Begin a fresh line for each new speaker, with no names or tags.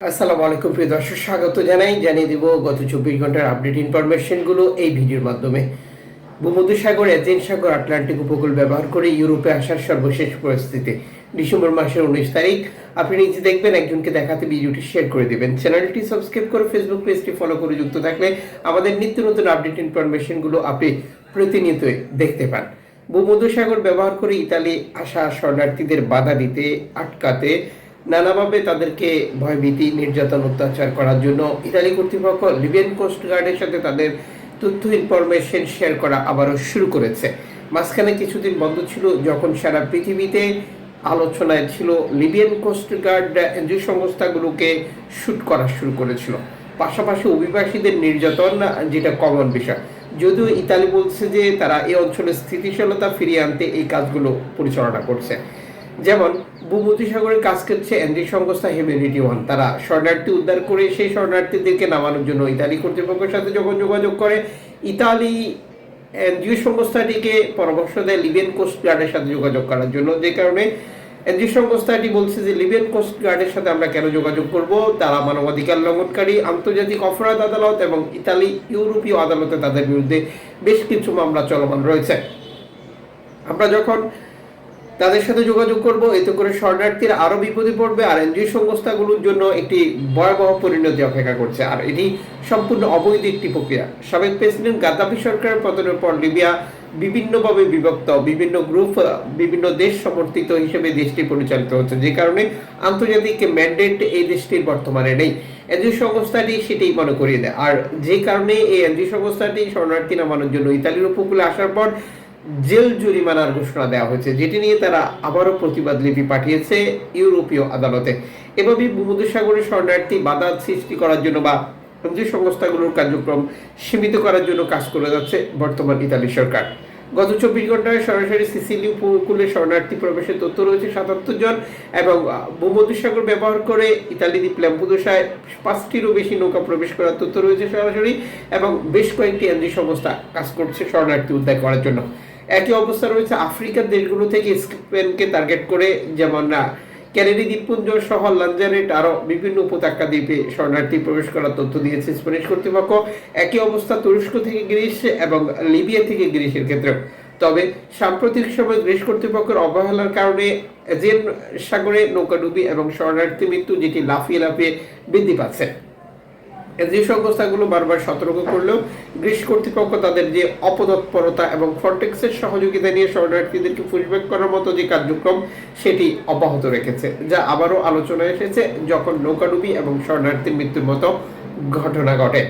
আসসালামু আলাইকুম প্রিয় দর্শক, স্বাগত জানাই। জানিয়ে দিব গত চব্বিশ ঘণ্টার আপডেট ইনফরমেশনগুলো এই ভিডিওর মাধ্যমে। ভূমধ্যসাগর এজেন্ট সাগর আটলান্টিক উপকূল ব্যবহার করে ইউরোপে আসার সর্বশেষ পরিস্থিতি ডিসেম্বর মাসের উনিশ তারিখ। আপনি নিজে দেখবেন, একজনকে দেখাতে ভিডিওটি শেয়ার করে দেবেন। চ্যানেলটি সাবস্ক্রাইব করে ফেসবুক পেজটি ফলো করে যুক্ত থাকলে আমাদের নিত্য নতুন আপডেট ইনফরমেশনগুলো আপনি প্রতিনিয়তই দেখতে পান। ভূমধ্যসাগর ব্যবহার করে ইতালি আসা শরণার্থীদের বাধা দিতে, আটকাতে নানাভাবে তাদেরকে ভয়ভীতি, নির্যাতন, অত্যাচার করার জন্য ইতালি কর্তৃপক্ষ লিবিয়ান কোস্ট গার্ডের সাথে তাদের তথ্য ইনফরমেশন শেয়ার করা আবারও শুরু করেছে। মাঝখানে কিছুদিন বন্ধ ছিল যখন সারা পৃথিবীতে আলোচনায় ছিল লিবিয়ান কোস্ট গার্ড যে সংস্থাগুলোকে শ্যুট করা শুরু করেছিল। পাশাপাশি অভিবাসীদের নির্যাতন, যেটা কমন বিষয়। যদিও ইতালি বলছে যে তারা এই অঞ্চলের স্থিতিশীলতা ফিরিয়ে আনতে এই কাজগুলো পরিচালনা করছে। যেমন ভূমধ্যসাগরের কাজ করছে এনজি সংস্থা হিউম্যানিটি ওয়ান। তারা শরণার্থী উদ্ধার করে সেই শরণার্থীদেরকে নামানোর জন্য ইতালি কর্তৃপক্ষের সাথে যখন যোগাযোগ করে, ইতালি এনজিও সংস্থাটিকে পরামর্শ দেয় লিবিয়ান কোস্ট গার্ডের সাথে যোগাযোগ করার জন্য। যে কারণে এনজিও সংস্থাটি বলছে যে, লিবিয়ান কোস্ট গার্ডের সাথে আমরা কেন যোগাযোগ করব? তারা মানবাধিকার লঙ্ঘনকারী, আন্তর্জাতিক অপরাধ আদালত এবং ইতালি ইউরোপীয় আদালতে তাদের বিরুদ্ধে বেশ কিছু মামলা চলমান রয়েছে। আমরা যখন তাদের সাথে যোগাযোগ করব। এতে করে শরণার্থীরা আরও বিপদে পড়বে আর এনজিও সংস্থাগুলোর জন্য একটি ভয়াবহ পরিণতি অপেক্ষা করছে। আর এটি সম্পূর্ণ অবৈধ একটি প্রক্রিয়া। সাবেক প্রেসিডেন্ট গাদ্দাফি সরকারের পতনের পর লিবিয়া বিভিন্নভাবে বিভক্ত। বিভিন্ন গ্রুপ, বিভিন্ন দেশ সমর্থিত হিসেবে দেশটি পরিচালিত হচ্ছে, যে কারণে আন্তর্জাতিক ম্যান্ডেট এই দেশটির বর্তমানে নেই। এনজিও সংস্থাটি সেটাই মনে করিয়ে দেয়। আর যে কারণে এই এনজিও সংস্থাটি শরণার্থী নামানোর জন্য ইতালির উপকূলে আসার পর জেল জরিমানার ঘোষণা দেওয়া হয়েছে, যেটি নিয়ে তারা আবারও প্রতিবাদ লিপি পাঠিয়েছে ইউরোপীয় আদালতে। এভাবে ভূমধ্যসাগরে শরণার্থী বাধা সৃষ্টি করার জন্য বা যে সংস্থাগুলোর কার্যক্রম সীমিত করার জন্য কাজ করে যাচ্ছে বর্তমান ইতালি সরকার। গত চব্বিশ ঘন্টায় সরাসরি সিসিলি উপকূলে শরণার্থী প্রবেশের তথ্য রয়েছে সাতাত্তর জন এবং ভূমধ্যসাগর ব্যবহার করে ইতালি দ্বীপ ল্যাম্পুদোসায় পাঁচটিরও বেশি নৌকা প্রবেশ করার তথ্য রয়েছে সরাসরি এবং বেশ কয়েকটি এনজি সংস্থা কাজ করছে শরণার্থী উদ্ধার করার জন্য। একই অবস্থা রয়েছে আফ্রিকার দেশগুলো থেকে স্পেনকে টার্গেট করে, যেমন না ক্যানেডি দ্বীপপুঞ্জ সহ লাঞ্জারেট আরও বিভিন্ন উপত্যকা দ্বীপে শরণার্থী প্রবেশ করার তথ্য দিয়েছে স্প্যানিশ কর্তৃপক্ষ। একই অবস্থা তুরস্ক থেকে গ্রিস এবং লিবিয়া থেকে গ্রিসের ক্ষেত্রে তবে সাম্প্রতিক সময় গ্রিস কর্তৃপক্ষের অবহেলার কারণে এজেন সাগরে নৌকাডুবি এবং শরণার্থী মৃত্যু, যেটি লাফিয়ে লাফিয়ে বৃদ্ধি পাচ্ছে। যে সংস্থাগুলো বারবার সতর্ক করলেও গ্রিস কর্তৃপক্ষ তাদের যে অপতৎপরতা এবং ফ্রন্টেক্সের সহযোগিতা নিয়ে শরণার্থীদেরকে পুশব্যাক করার মতো যে কার্যক্রম, সেটি অব্যাহত রেখেছে, যা আবারও আলোচনায় এসেছে যখন নৌকাডুবি এবং শরণার্থীর মৃত্যুর মতো ঘটনা ঘটে।